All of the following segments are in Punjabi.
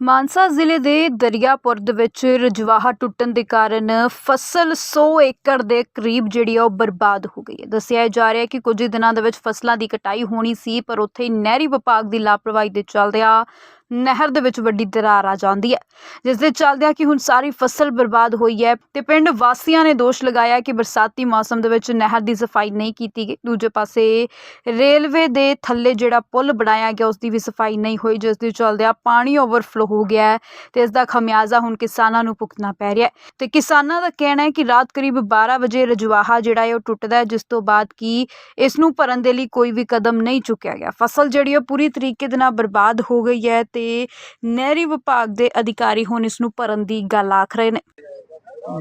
ਮਾਨਸਾ ਜ਼ਿਲ੍ਹੇ ਦੇ ਦਰਿਆਪੁਰ ਦੇ ਵਿੱਚ ਰਜਵਾਹਾ ਟੁੱਟਣ ਦੇ ਕਾਰਨ ਫਸਲ 100 ਏਕੜ ਦੇ ਕਰੀਬ ਜਿਹੜੀ ਆ ਉਹ ਬਰਬਾਦ ਹੋ ਗਈ ਹੈ। ਦੱਸਿਆ ਜਾ ਰਿਹਾ ਹੈ ਕਿ ਕੁਝ ਦਿਨਾਂ ਦੇ ਵਿੱਚ ਫਸਲਾਂ ਦੀ ਕਟਾਈ ਹੋਣੀ ਸੀ, ਪਰ ਉੱਥੇ ਨਹਿਰੀ ਵਿਭਾਗ ਦੀ ਲਾਪਰਵਾਹੀ ਦੇ ਚੱਲਦਿਆਂ ਨਹਿਰ ਦੇ ਵਿੱਚ ਵੱਡੀ ਦਰਾਰ ਆ ਜਾਂਦੀ ਹੈ ਜਿਸ ਦੇ ਚੱਲਦਿਆਂ ਕਿ ਹੁਣ ਸਾਰੀ ਫਸਲ ਬਰਬਾਦ ਹੋਈ ਹੈ ਤੇ ਪਿੰਡ ਵਾਸੀਆਂ ਨੇ ਦੋਸ਼ ਲਗਾਇਆ ਕਿ ਬਰਸਾਤੀ ਮੌਸਮ ਦੇ ਵਿੱਚ ਨਹਿਰ ਦੀ ਸਫ਼ਾਈ ਨਹੀਂ ਕੀਤੀ ਗਈ। ਦੂਜੇ ਪਾਸੇ, ਰੇਲਵੇ ਦੇ ਥੱਲੇ ਜਿਹੜਾ ਪੁਲ ਬਣਾਇਆ ਗਿਆ ਉਸ ਦੀ ਵੀ ਸਫ਼ਾਈ ਨਹੀਂ ਹੋਈ, ਜਿਸ ਦੇ ਚੱਲਦਿਆਂ ਪਾਣੀ ਓਵਰਫਲੋ ਹੋ ਗਿਆ ਹੈ ਤੇ ਇਸ ਦਾ ਖਮਿਆਜ਼ਾ ਹੁਣ ਕਿਸਾਨਾਂ ਨੂੰ ਭੁਗਤਣਾ ਪੈ ਰਿਹਾ ਹੈ। ਤੇ ਕਿਸਾਨਾਂ ਦਾ ਕਹਿਣਾ ਹੈ ਕਿ ਰਾਤ ਕਰੀਬ 12 ਵਜੇ ਰਜਵਾਹਾ ਜਿਹੜਾ ਹੈ, ਉਹ ਟੁੱਟਦਾ ਹੈ, ਜਿਸ ਤੋਂ ਬਾਅਦ ਕਿ ਇਸ ਨੂੰ ਭਰਨ ਦੇ ਲਈ ਕੋਈ ਵੀ ਕਦਮ ਨਹੀਂ ਚੁੱਕਿਆ ਗਿਆ। ਫਸਲ ਜਿਹੜੀ ਹੈ ਪੂਰੀ ਤਰੀਕੇ ਦੇ ਨਾਲ ਬਰਬਾਦ ਹੋ ਗਈ ਹੈ ਤੇ ਨਹਿਰੀ ਵਿਭਾਗ ਦੇ ਅਧਿਕਾਰੀ ਹੁਣ ਇਸ ਨੂੰ ਭਰਨ ਦੀ ਗੱਲ ਆਖ ਰਹੇ ਨੇ।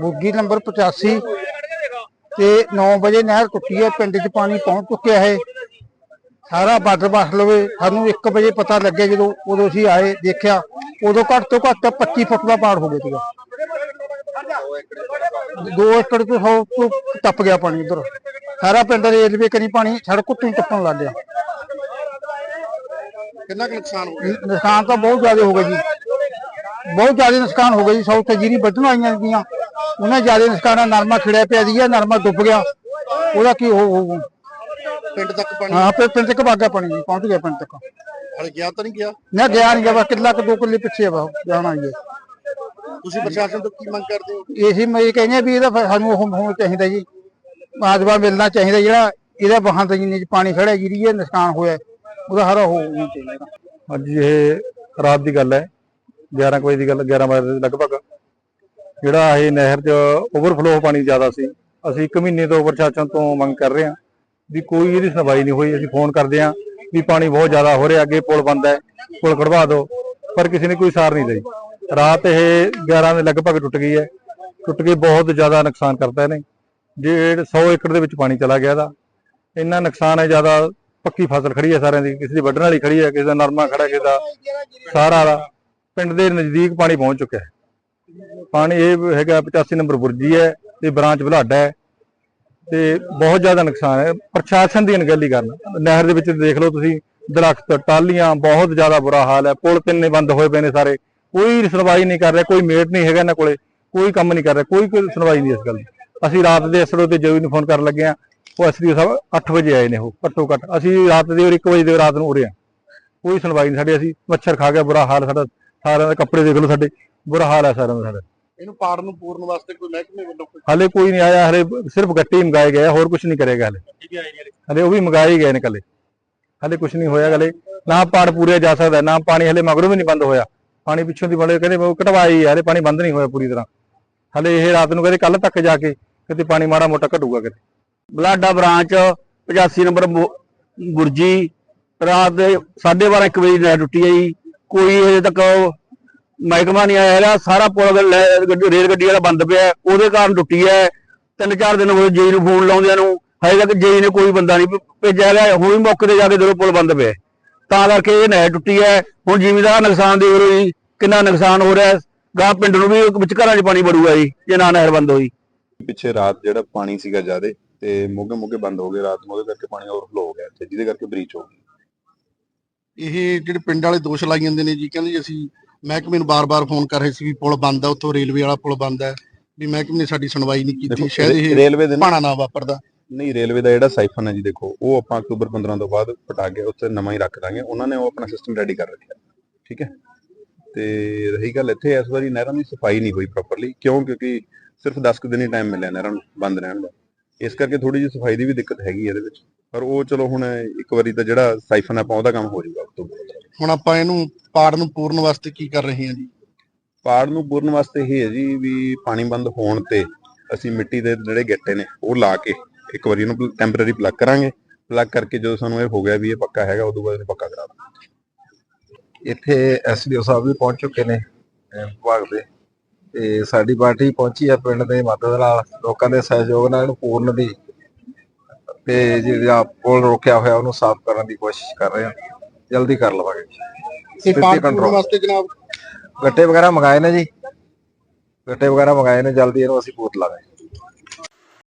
ਬੁੱਗੀ ਨੰਬਰ 85 ਤੇ 9 ਵਜੇ ਨਹਿਰ ਟੁੱਟੀ ਹੈ, ਪਿੰਡ 'ਚ ਪਾਣੀ ਪਹੁੰਚ ਚੁੱਕਿਆ ਹੈ। ਸਾਰਾ ਬਾਰਡਰ ਬਸ ਲਵੇ, ਸਾਨੂੰ 1 ਵਜੇ ਪਤਾ ਲੱਗਿਆ ਜਦੋਂ ਉਦੋਂ ਅਸੀਂ ਆਏ, ਦੇਖਿਆ, ਉਦੋਂ ਘੱਟ ਤੋਂ ਘੱਟ 25 ਫੁੱਟ ਦਾ ਪਾੜ ਹੋ ਗਿਆ ਸੀਗਾ। 2 ਏਕੜ ਤੋਂ 100 ਤੋਂ ਟੱਪ ਗਿਆ ਪਾਣੀ ਉਧਰ। ਸਾਰਾ ਪਿੰਡ ਰੇਲਵੇ ਕਰੀ ਪਾਣੀ, ਸੜਕ ਉੱਤੋਂ ਹੀ ਟੱਪਣ ਲੱਗ ਗਿਆ। ਕਿੰਨਾ ਕੁ ਨੁਕਸਾਨ ਹੋ ਗਿਆ? ਨੁਕਸਾਨ ਤਾਂ ਬਹੁਤ ਜ਼ਿਆਦਾ ਹੋ ਗਿਆ ਜੀ। ਬਹੁਤ ਜ਼ਿਆਦਾ ਨੁਕਸਾਨ ਹੋ ਗਿਆ ਜੀ। ਸੌ ਤੇ ਜਿਹੜੀ ਵੱਢਣ ਆਈਆਂ ਸੀਗੀਆਂ। ਉਹਨਾਂ ਜ਼ਿਆਦਾ ਨੁਕਸਾਨ ਆ ਨਰਮਾ ਖਿੜਿਆ ਪਿਆ ਸੀਗਾ ਨਰਮਾ ਡੁੱਬ ਗਿਆ। ਉਹਦਾ ਕੀ ਹੋ ਹੋਊ ਪਿੰਡ ਤੱਕ ਪਾਣੀ? ਹਾਂ ਫਿਰ ਪਿੰਡ ਤੱਕ ਭਾਗਾ ਪਾਣੀ ਜੀ ਪਹੁੰਚ ਗਿਆ ਪਿੰਡ ਤੱਕ। ਹਲ ਗਿਆ ਤਾਂ ਨਹੀਂ ਗਿਆ? ਨਾ ਗਿਆ ਨਹੀਂ ਗਾ ਕਿੱਲਾ ਕੁ ਦੋ ਕਿੱਲੇ ਪਿੱਛੇ ਆ ਜਾਣਾ ਜੀ ਤੁਸੀਂ ਪ੍ਰਸ਼ਾਸਨ ਤੋਂ ਕੀ ਮੰਗ ਕਰਦੇ ਹੋ? ਇਹੀ ਮੈਂ ਇਹ ਕਹਿੰਦੇ ਆ ਵੀ ਇਹਦਾ ਫਿਰ ਸਾਨੂੰ ਉਹ ਹੋਣਾ ਚਾਹੀਦਾ ਜੀ। ਆਜਵਾ ਮਿਲਣਾ ਚਾਹੀਦਾ ਜਿਹੜਾ ਇਹਦਾ ਜਿੰਨੇ ਚ ਪਾਣੀ ਖੜਾ ਜਿਹੜੀ ਇਹ ਨੁਕਸਾਨ ਹੋਇਆ। ਉਹਦਾ ਹਰਾ ਹੋਣਾ ਚਾਹੀਦਾ ਅੱਜ ਇਹ ਰਾਤ ਦੀ ਗੱਲ ਹੈ। 11 ਕੁ ਵਜੇ ਦੀ ਗੱਲ 11 ਵਜੇ ਦੇ ਲਗਭਗ। ਜਿਹੜਾ ਇਹ ਨਹਿਰ 'ਚ ਓਵਰਫਲੋ ਪਾਣੀ ਜ਼ਿਆਦਾ ਸੀ, ਅਸੀਂ ਇੱਕ ਮਹੀਨੇ ਤੋਂ ਪ੍ਰਸ਼ਾਸਨ ਤੋਂ ਮੰਗ ਕਰ ਰਹੇ ਹਾਂ ਵੀ ਕੋਈ ਇਹਦੀ ਸੁਣਵਾਈ ਨਹੀਂ ਹੋਈ। ਅਸੀਂ ਫੋਨ ਕਰਦੇ ਹਾਂ ਵੀ ਪਾਣੀ ਬਹੁਤ ਜ਼ਿਆਦਾ ਹੋ ਰਿਹਾ, ਅੱਗੇ ਪੁਲ ਬੰਦ ਹੈ, ਪੁਲ ਕਢਵਾ ਦਿਓ, ਪਰ ਕਿਸੇ ਨੇ ਕੋਈ ਸਾਰ ਨਹੀਂ ਲਈ। ਰਾਤ ਇਹ 11 ਦੇ ਲਗਭਗ ਟੁੱਟ ਗਈ ਹੈ। ਟੁੱਟ ਕੇ ਬਹੁਤ ਜ਼ਿਆਦਾ ਨੁਕਸਾਨ ਕਰਤਾ ਇਹਨੇ। ਡੇਢ 100 ਏਕੜ ਦੇ ਵਿੱਚ ਪਾਣੀ ਚਲਾ ਗਿਆ ਦਾ ਇੰਨਾ ਨੁਕਸਾਨ ਹੈ ਜ਼ਿਆਦਾ ਪੱਕੀ ਫਸਲ ਖੜੀ ਹੈ ਸਾਰਿਆਂ ਦੀ, ਕਿਸੇ ਦੀ ਵੱਢਣ ਵਾਲੀ ਖੜੀ ਹੈ, ਕਿਸੇ ਦਾ ਨਰਮਾ ਖੜਾ ਕਿਸੇ ਦਾ ਸਾਰਾ ਦਾ ਪਿੰਡ ਦੇ ਨਜ਼ਦੀਕ ਪਾਣੀ ਪਹੁੰਚ ਚੁੱਕਿਆ ਹੈ। ਪਾਣੀ ਇਹ ਹੈਗਾ 85 ਨੰਬਰ ਬੁਰਜੀ ਹੈ ਤੇ ਬ੍ਰਾਂਚ ਬਲਾਡਾ ਹੈ। ਤੇ ਬਹੁਤ ਜ਼ਿਆਦਾ ਨੁਕਸਾਨ ਹੈ। ਪ੍ਰਸ਼ਾਸਨ ਦੀ ਅਣਗਹਿਲੀ ਕਰਨ। ਨਹਿਰ ਦੇ ਵਿੱਚ ਦੇਖ ਲਓ ਤੁਸੀਂ, ਦਰਖਤ ਟਾਲੀਆਂ ਬਹੁਤ ਜ਼ਿਆਦਾ ਬੁਰਾ ਹਾਲ ਹੈ। ਪੁਲ ਤਿੰਨੇ ਬੰਦ ਹੋਏ ਪਏ ਨੇ ਸਾਰੇ। ਕੋਈ ਸੁਣਵਾਈ ਨਹੀਂ ਕਰ ਰਿਹਾ, ਕੋਈ ਮੇਟ ਨਹੀਂ ਹੈਗਾ ਇਹਨਾਂ ਕੋਲੇ। ਕੋਈ ਕੰਮ ਨਹੀਂ ਕਰ ਰਿਹਾ, ਕੋਈ ਕੋਈ ਸੁਣਵਾਈ ਨਹੀਂ ਇਸ ਗੱਲ ਦੀ। ਅਸੀਂ ਰਾਤ ਦੇ ਅਸਰੋ ਤੇ ਜੋਈ ਨੂੰ ਫੋਨ ਕਰਨ ਲੱਗੇ ਆ ਉਹ ਐਸਡੀਓ ਸਾਹਿਬ 8 ਵਜੇ ਆਏ ਨੇ ਉਹ ਘੱਟੋ ਘੱਟ। ਅਸੀਂ ਰਾਤ ਦੇ 1 ਵਜੇ ਦੇ ਰਾਤ ਨੂੰ ਉਰੇ ਆ। ਕੋਈ ਸੁਣਵਾਈ ਨਹੀਂ ਸਾਡੀ ਅਸੀਂ ਮੱਛਰ ਖਾ ਗਿਆ ਬੁਰਾ ਹਾਲ ਸਾਡਾ ਸਾਰਿਆਂ ਦੇ ਕੱਪੜੇ ਦੇਖ ਲਓ ਸਾਡੇ ਬੁਰਾ ਹਾਲ ਹੈ ਸਾਰਿਆਂ ਦਾ ਸਾਡਾ। ਇਹਨੂੰ ਪਾੜ ਨੂੰ ਪੂਰਨ ਵਾਸਤੇ ਕੋਈ ਮਹਿਕਮੇ ਵੱਲੋਂ ਕੋਈ ਹਲੇ ਕੋਈ ਨਹੀਂ ਆਇਆ ਹਲੇ ਸਿਰਫ ਗੱਟੇ ਮੰਗਾਏ ਗਏ ਹੋਰ ਕੁਝ ਨਹੀਂ ਕਰੇਗਾ ਹਲੇ। ਹਲੇ ਉਹ ਵੀ ਮੰਗਾਏ ਗਏ ਨੇ ਕੱਲੇ। ਹਲੇ ਕੁਝ ਨਹੀਂ ਹੋਇਆ ਹਲੇ। ਨਾ ਪਾੜ ਪੂਰਿਆ ਜਾ ਸਕਦਾ ਨਾ ਪਾਣੀ ਹਲੇ ਮਗਰੋਂ ਵੀ ਨਹੀਂ ਬੰਦ ਹੋਇਆ। ਪਾਣੀ ਪਿੱਛੋਂ ਦੀ ਬੜੇ ਕਹਿੰਦੇ ਉਹ ਹਲੇ ਪਾਣੀ ਬੰਦ ਨਹੀਂ ਹੋਇਆ ਪੂਰੀ ਤਰ੍ਹਾਂ। ਹਲੇ ਇਹ ਰਾਤ ਨੂੰ ਕਹਿੰਦੇ ਕੱਲ ਤੱਕ ਜਾ ਕੇ ਕਿਤੇ ਪਾਣੀ ਮਾੜਾ ਮੋਟਾ ਘਟੂਗਾ ਕਿਤੇ। ਬਲਾਡਾ ਬ੍ਰਾਂਚ 85 ਨੰਬਰ ਮੁ- ਰਾਤ ਦੇ 12:30 1 ਵਜੇ ਨਹਿਰ ਟੁੱਟੀ ਹੈ ਜੀ ਕੋਈ ਹਜੇ ਤੱਕ ਮਹਿਕਮਾ ਨਹੀਂ ਆਇਆ ਹੈਗਾ। ਸਾਰਾ ਪੁਲ ਰੇਲ ਗੱਡੀ ਵਾਲਾ ਬੰਦ ਪਿਆ ਉਹਦੇ ਕਾਰਨ ਟੁੱਟੀ ਹੈ। ਤਿੰਨ ਚਾਰ ਦਿਨ ਹੋਏ ਜੇਈ ਨੂੰ ਫੋਨ ਲਾਉਂਦਿਆਂ ਨੂੰ। ਹਜੇ ਤੱਕ ਜੇਈ ਨੇ ਕੋਈ ਬੰਦਾ ਨਹੀਂ ਭੇਜਿਆ ਹੈਗਾ। ਹੁਣ ਵੀ ਮੌਕੇ ਤੇ ਜਾ ਕੇ ਜਦੋਂ ਪੁਲ ਬੰਦ ਪਿਆ ਤਾਂ ਕਰਕੇ ਇਹ ਨਹਿਰ ਟੁੱਟੀ ਹੈ। ਹੁਣ ਜ਼ਿਮੀਦਾਰ ਨੁਕਸਾਨ ਦੇਖ ਲਓ ਜੀ। ਕਿੰਨਾ ਨੁਕਸਾਨ ਹੋ ਰਿਹਾ ਗਾਂ ਪਿੰਡ ਨੂੰ ਵੀ ਵਿੱਚ ਘਰਾਂ 'ਚ ਪਾਣੀ ਵੜੂਗਾ ਜੀ। ਜੇ ਨਾ ਨਹਿਰ ਬੰਦ ਹੋਈ। ਪਿੱਛੇ ਰਾਤ ਜਿਹੜਾ ਪਾਣੀ ਸੀਗਾ ਜ਼ਿਆਦੇ ਤੇ ਮੋਗੇ ਮੋਗੇ ਬੰਦ ਹੋ ਗਏ ਰਾਤ ਨੂੰ ਉਹਦੇ ਕਰਕੇ ਪਾਣੀ ਓਵਰਫਲੋ ਹੋ ਗਿਆ ਤੇ ਜਿਹਦੇ ਕਰਕੇ ਬ੍ਰੀਚ ਹੋ ਗਈ। ਇਹ ਜਿਹੜੇ ਪਿੰਡ ਵਾਲੇ ਦੋਸ਼ ਲਾਈ ਜਾਂਦੇ ਨੇ ਜੀ ਕਹਿੰਦੇ ਜੀ ਅਸੀਂ ਮਹਿਕਮੇ ਨੂੰ ਬਾਰ-ਬਾਰ ਫੋਨ ਕਰ ਰਹੇ ਸੀ ਵੀ ਪੁਲ ਬੰਦ ਆ ਉੱਥੋਂ ਰੇਲਵੇ ਵਾਲਾ ਪੁਲ ਬੰਦ ਹੈ ਵੀ ਮਹਿਕਮੇ ਨੇ ਸਾਡੀ ਸੁਣਵਾਈ ਨਹੀਂ ਕੀਤੀ ਸ਼ਾਇਦ ਇਹ ਰੇਲਵੇ ਦੇ ਨਾ- ਭਾਣਾ ਨਾ ਵਾਪਰਦਾ। ਨਹੀਂ ਰੇਲਵੇ ਦਾ ਜਿਹੜਾ ਸਾਈਫਨ ਹੈ ਜੀ ਦੇਖੋ ਉਹ ਆਪਾਂ ਅਕਤੂਬਰ 15 ਤੋਂ ਬਾਅਦ ਪਟਾ ਕੇ ਉੱਥੇ ਨਵਾਂ ਹੀ ਰੱਖ ਦਾਂਗੇ। ਉਹਨਾਂ ਨੇ ਉਹ ਆਪਣਾ ਸਿਸਟਮ ਰੈਡੀ ਕਰ ਰੱਖਿਆ ਠੀਕ ਹੈ? ਤੇ ਰਹੀ ਗੱਲ ਇੱਥੇ ਇਸ ਵਾਰੀ ਨਹਿਰਾਂ ਦੀ ਸਫ਼ਾਈ ਨਹੀਂ ਹੋਈ ਪ੍ਰੋਪਰਲੀ ਕਿਉਂ? ਕਿਉਂਕਿ ਸਿਰਫ 10 ਕੁ ਦਿਨ ਹੀ ਟਾਈਮ ਮਿਲਿਆ ਨਹਿਰਾਂ ਨੂੰ ਬੰਦ ਰਹਿਣ ਦਾ। ਇਸ ਕਰਕੇ ਥੋੜੀ ਜਿਹੀ ਸਫ਼ਾਈ ਦੀ ਵੀ ਦਿੱਕਤ ਹੈਗੀ ਇਹਦੇ ਵਿੱਚ। ਪਰ ਉਹ ਚਲੋ ਹੁਣ ਇੱਕ ਵਾਰੀ ਤਾਂ ਜਿਹੜਾ ਸਾਈਫਨ ਆਪਾਂ ਉਹਦਾ ਕੰਮ ਹੋ ਜਾਊਗਾ ਅਕਤੂਬਰ ਤੱਕ ਹੁਣ ਆਪਾਂ ਇਹਨੂੰ ਪਾੜ ਨੂੰ ਪੂਰਨ ਵਾਸਤੇ ਕੀ ਕਰ ਰਹੇ ਹਾਂ ਜੀ? ਪਾੜ ਨੂੰ ਪੂਰਨ ਵਾਸਤੇ ਇਹ ਹੈ ਜੀ ਵੀ ਪਾਣੀ ਬੰਦ ਹੋਣ ਤੇ ਅਸੀਂ ਮਿੱਟੀ ਦੇ ਜਿਹੜੇ ਗੱਟੇ ਨੇ ਉਹ ਲਾ ਕੇ ਇੱਕ ਵਾਰੀ ਇਹਨੂੰ ਟੈਂਪਰੇਰੀ ਪਲੱਗ ਕਰਾਂਗੇ। ਪਲੱਗ ਕਰਕੇ ਜਦੋਂ ਸਾਨੂੰ ਇਹ ਹੋ ਗਿਆ ਵੀ ਇਹ ਪੱਕਾ ਹੈਗਾ ਉਦੋਂ ਬਾਅਦ ਇਹਨੂੰ ਪੱਕਾ ਕਰਾ ਦਾਂਗੇ। ਇੱਥੇ ਐਸਡੀਓ ਸਾਹਿਬ ਵੀ ਪਹੁੰਚ ਚੁੱਕੇ ਨੇ ਵਿਭਾਗ ਦੇ। ਤੇ ਸਾਡੀ ਪਾਰਟੀ ਪਹੁੰਚੀ ਹੈ ਪਿੰਡ ਦੇ ਮਦਦ ਨਾਲ ਲੋਕਾਂ ਦੇ ਸਹਿਯੋਗ ਨਾਲ ਇਹਨੂੰ ਪੂਰਨ ਦੀ ਤੇ ਜਿਹੜਾ ਪੁਲ ਰੋਕਿਆ ਹੋਇਆ ਉਹਨੂੰ ਸਾਫ਼ ਕਰਨ ਦੀ ਕੋਸ਼ਿਸ਼ ਕਰ ਰਹੇ ਹਾਂ ਜਲਦੀ ਕਰ ਲਵਾਂਗੇ। ਸਥਿਤੀ ਪੂਰਨ control। ਵਾਸਤੇ ਜਨਾਬ? ਗੱਟੇ ਵਗੈਰਾ ਮੰਗਾਏ ਨੇ ਜੀ? ਗੱਟੇ ਵਗੈਰਾ ਮੰਗਾਏ ਨੇ ਜਲਦੀ ਇਹਨੂੰ ਅਸੀਂ ਪੂਰ ਲਾਂਗੇ